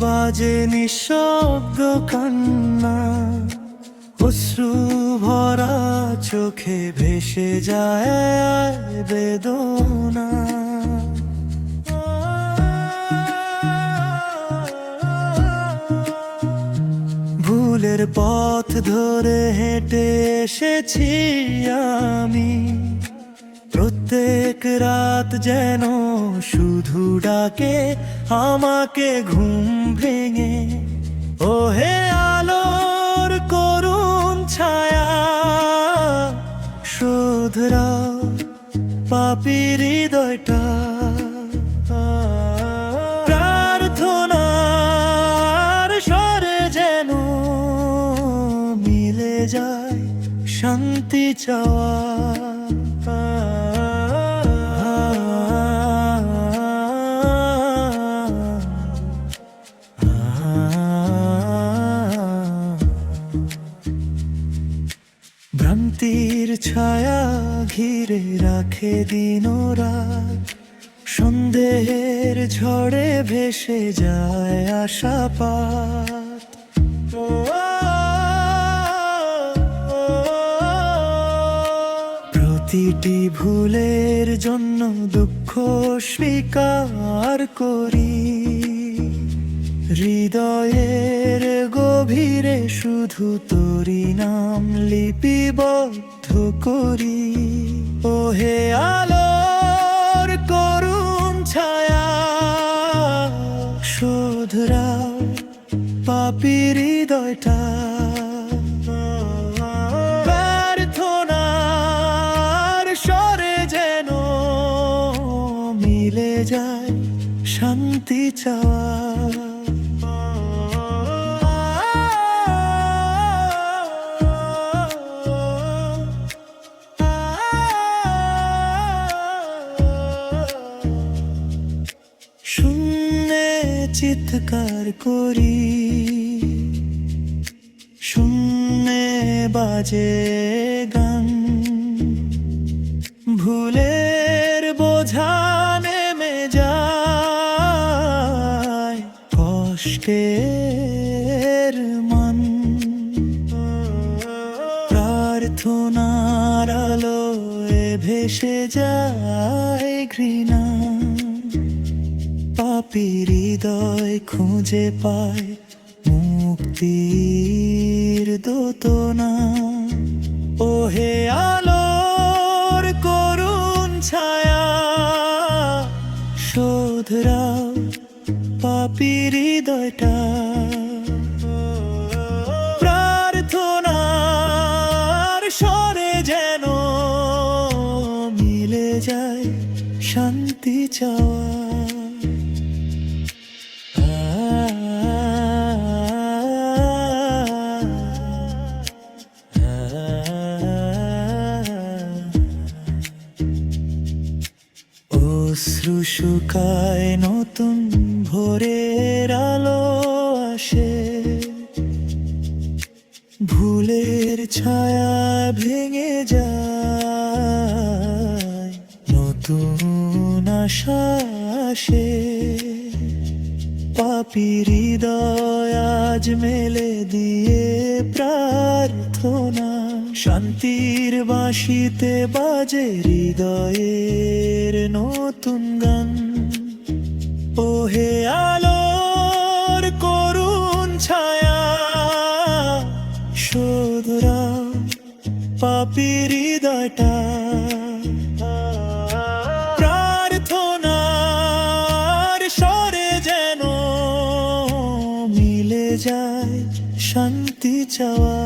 বাজে নিঃশব্দ কান্না। অশ্রু ভরা চোখে ভেসে যায় বেদনা। ভুলের পথ ধরে হেঁটে এসেছি আমি। প্রত্যেক রাত যেন শুধু ডাকে আমাকে ঘুম ভেঙে ও হে আলোর করুণ ছায়া শোধরাও পাপির হৃদয়টা। প্রার্থনার স্বরে যেন মিলে যায় শান্তি চাওয়া। ছায়া ঘিরে রাখে দিন রাত। সন্দেহের ঝড়ে ভেসে যায় আশা পাত। প্রতিটি ভুলের জন্য দুঃখ স্বীকার করি। হৃদয়ের গভীরে শুধু তোরি নাম লিপিবদ্ধ করি। ও হে আলোর করুণ ছায়া শোধরাও পাপি হৃদয়টা। যেন মিলে যায় শান্তি চাওয়া। চিৎকার করি। শূন্যে বাজে গান। ভুলের বোঝা নেমে যায় কষ্টের মান। প্রার্থনার আলোয় ভেসে যায় ঘৃণা। পাপি হৃদয় খুঁজে পায়। মুক্তির দোতনা। ও হে আলোর করুণ ছায়া, শোধরাও পাপি হৃদয়টা। প্রার্থনার স্বরে যেন মিলে যায় শান্তি চাওয়া। অশ্রু শুকায় নতুন ভোরের আলো আসে। ভুলের ছায়া ভেঙে যায়, নতুন আশা আসে। পাপি হৃদয় আজ মেলে দিয়ে প্রার্থনা। শান্তির বাঁশিতে বাজে হৃদয়ের নতুন গান। ও হে আলোর করুণ ছায়া শোধরা পাপি হৃদয়টা। প্রার্থনার যেন মিলে যায় শান্তি চাওয়া।